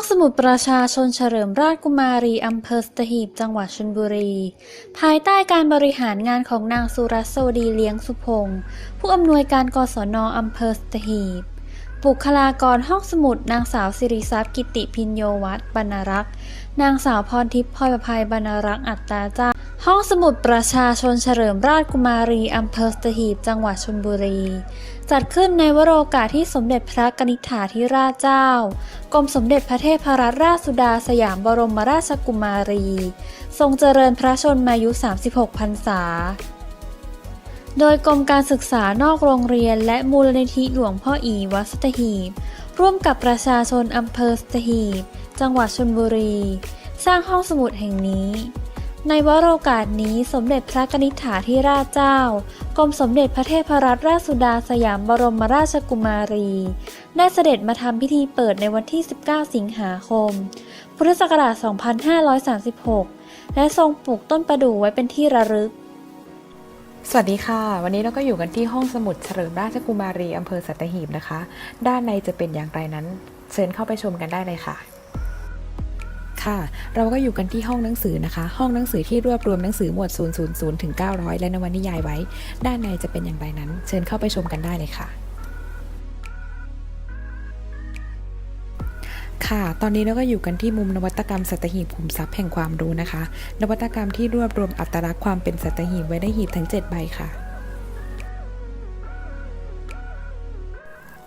อกสมุดประชาชนเฉลิมราชกุมารีอำเภอสตหีบจังหวัดชลบุรี ภายใต้การบริหารงานของนางสุรัสวดีเลี้ยงสุพงศ์ผู้อำนวยการกศนอำเภอสตหีบ บุคลากรห้องสมุดนางสาวสิริทรัพย์กิติพินโยวัฒน์บรรรักษ์ นางสาวพรทิพย์พลอยประภัยบรรรักษ์อัตตาจ้า ห้องสมุดประชาชนเฉลิมราชกุมารี อำเภอสตหีบ จังหวัดชลบุรี จัดขึ้นในวโรกาสที่สมเด็จพระกนิษฐาธิราชเจ้า กรมสมเด็จพระเทพรัตนราชสุดาสยามบรมราชกุมารี ทรงเจริญพระชนมายุ 36 พรรษา โดยกรมการศึกษานอกโรงเรียนและมูลนิธิหลวงพ่ออีวัดสตหีบ ร่วมกับประชาชนอำเภอสตหีบ จังหวัดชลบุรี สร้างห้องสมุดแห่งนี้ ในวโรกาสนี้สมเด็จพระนิษฐาธิราชเจ้ากรมสมเด็จพระเทพรัตนราชสุดาสยามบรมราชกุมารี ได้เสด็จมาทำพิธีเปิดในวันที่ 19 สิงหาคม พุทธศักราช 2536 และทรงปลูกต้นประดู่ไว้เป็นที่ระลึก สวัสดีค่ะ วันนี้เราก็อยู่กันที่ห้องสมุดเฉลิมราชกุมารีอำเภอสัตหีบนะคะ ด้านในจะเป็นอย่างไรนั้น เชิญเข้าไปชมกันได้เลยค่ะ ค่ะ เราก็อยู่กันที่ห้องหนังสือนะคะ ห้องหนังสือที่รวบรวมหนังสือหมวด 000 ถึง 900 และนวนิยายไว้ ด้านในจะเป็นอย่างไรนั้น เชิญเข้าไปชมกันได้เลยค่ะค่ะ ตอนนี้เราก็อยู่กันที่มุมนวัตกรรมสัตหีบขุมทรัพย์แห่งความรู้นะคะ นวัตกรรมที่รวบรวมอัตลักษณ์ความเป็นสัตหีบไว้ในหีบทั้ง 7 ใบค่ะ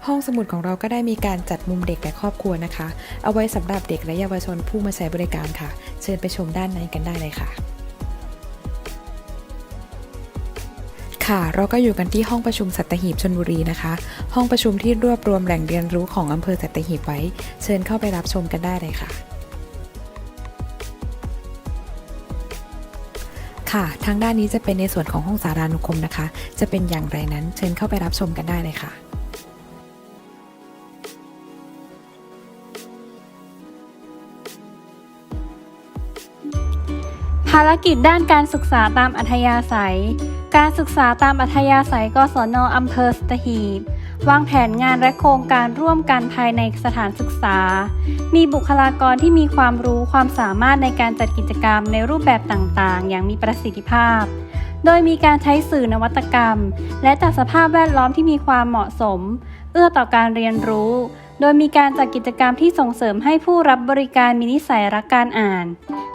ห้องสมุดของเราก็ได้มีการจัดมุมเด็กและครอบครัวนะคะ เอาไว้สำหรับเด็กและเยาวชนผู้มาใช้บริการค่ะ เชิญไปชมด้านในกันได้เลยค่ะค่ะเราก็อยู่กันที่ห้องประชุมสัตหีบชนบุรีนะคะ ห้องประชุมที่รวบรวมแหล่งเรียนรู้ของอำเภอสัตหีบไว้ เชิญเข้าไปรับชมกันได้เลยค่ะ ค่ะทางด้านนี้จะเป็นในส่วนของห้องสารานุกรมนะคะ จะเป็นอย่างไรนั้นเชิญเข้าไปรับชมกันได้เลยค่ะ ภารกิจด้านการศึกษาตามอัธยาศัย การศึกษาตามอัธยาศัยกศนอำเภอสตหีบ วางแผนงานและโครงการร่วมกันภายในสถานศึกษา มีบุคลากรที่มีความรู้ความสามารถในการจัดกิจกรรมในรูปแบบต่างๆ อย่างมีประสิทธิภาพ โดยมีการใช้สื่อนวัตกรรม และจัดสภาพแวดล้อมที่มีความเหมาะสม เอื้อต่อการเรียนรู้ โดยมีการจัดกิจกรรมที่ส่งเสริมให้ผู้รับบริการมีนิสัยรักการอ่าน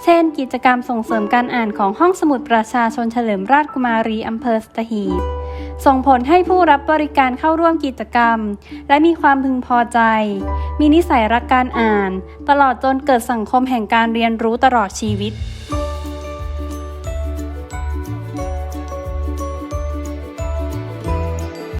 เช่น กิจกรรมส่งเสริมการอ่านของห้องสมุดประชาชนเฉลิมราชกุมารีอำเภอสตหีบ ส่งผลให้ผู้รับบริการเข้าร่วมกิจกรรม และมีความพึงพอใจ มีนิสัยรักการอ่าน ตลอดจนเกิดสังคมแห่งการเรียนรู้ตลอดชีวิต